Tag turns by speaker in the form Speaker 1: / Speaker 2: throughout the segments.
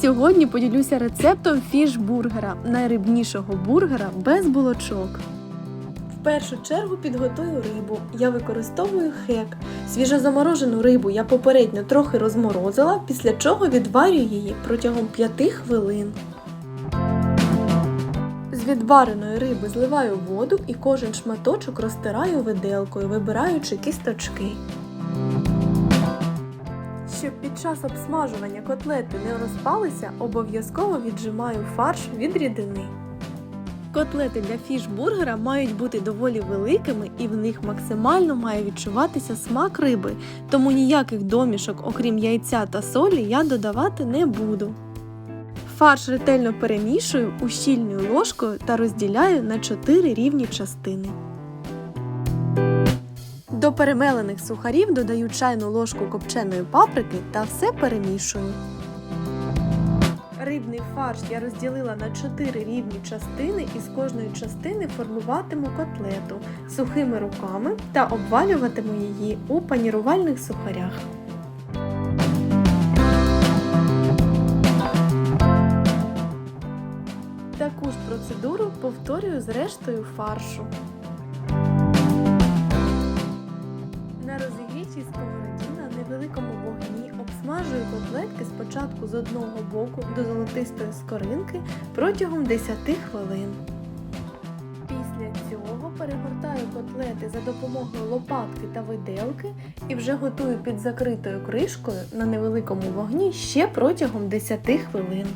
Speaker 1: Сьогодні поділюся рецептом фішбургера, найрибнішого бургера без булочок. В першу чергу підготую рибу. Я використовую хек. Свіжозаморожену рибу я попередньо трохи розморозила, після чого відварю її протягом 5 хвилин. З відвареної риби зливаю воду і кожен шматочок розтираю виделкою, вибираючи кісточки. Щоб під час обсмажування котлети не розпалися, обов'язково віджимаю фарш від рідини. Котлети для фішбургера мають бути доволі великими і в них максимально має відчуватися смак риби, тому ніяких домішок, окрім яйця та солі, я додавати не буду. Фарш ретельно перемішую ущільною ложкою та розділяю на 4 рівні частини. До перемелених сухарів додаю чайну ложку копченої паприки та все перемішую. Рибний фарш я розділила на 4 рівні частини і з кожної частини формуватиму котлету сухими руками та обвалюватиму її у панірувальних сухарях. Таку ж процедуру повторюю з рештою фаршу. Котлетки спочатку з одного боку до золотистої скоринки протягом 10 хвилин. Після цього перегортаю котлети за допомогою лопатки та виделки і вже готую під закритою кришкою на невеликому вогні ще протягом 10 хвилин.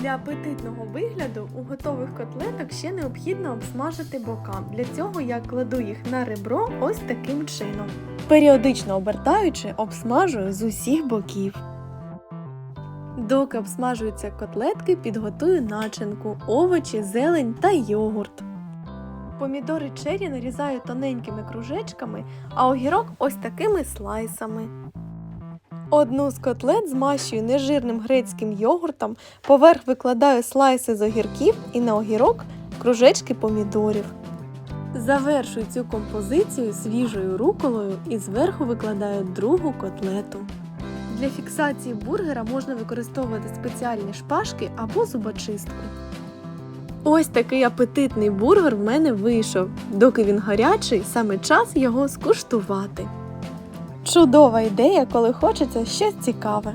Speaker 1: Для апетитного вигляду у готових котлеток ще необхідно обсмажити бока. Для цього я кладу їх на ребро ось таким чином. Періодично обертаючи, обсмажую з усіх боків. Доки обсмажуються котлетки, підготую начинку, овочі, зелень та йогурт. Помідори чері нарізаю тоненькими кружечками, а огірок ось такими слайсами. Одну з котлет змащую нежирним грецьким йогуртом, поверх викладаю слайси з огірків і на огірок кружечки помідорів. Завершую цю композицію свіжою руколою і зверху викладаю другу котлету. Для фіксації бургера можна використовувати спеціальні шпажки або зубочистку. Ось такий апетитний бургер в мене вийшов. Доки він гарячий, саме час його скуштувати. Чудова ідея, коли хочеться щось цікаве.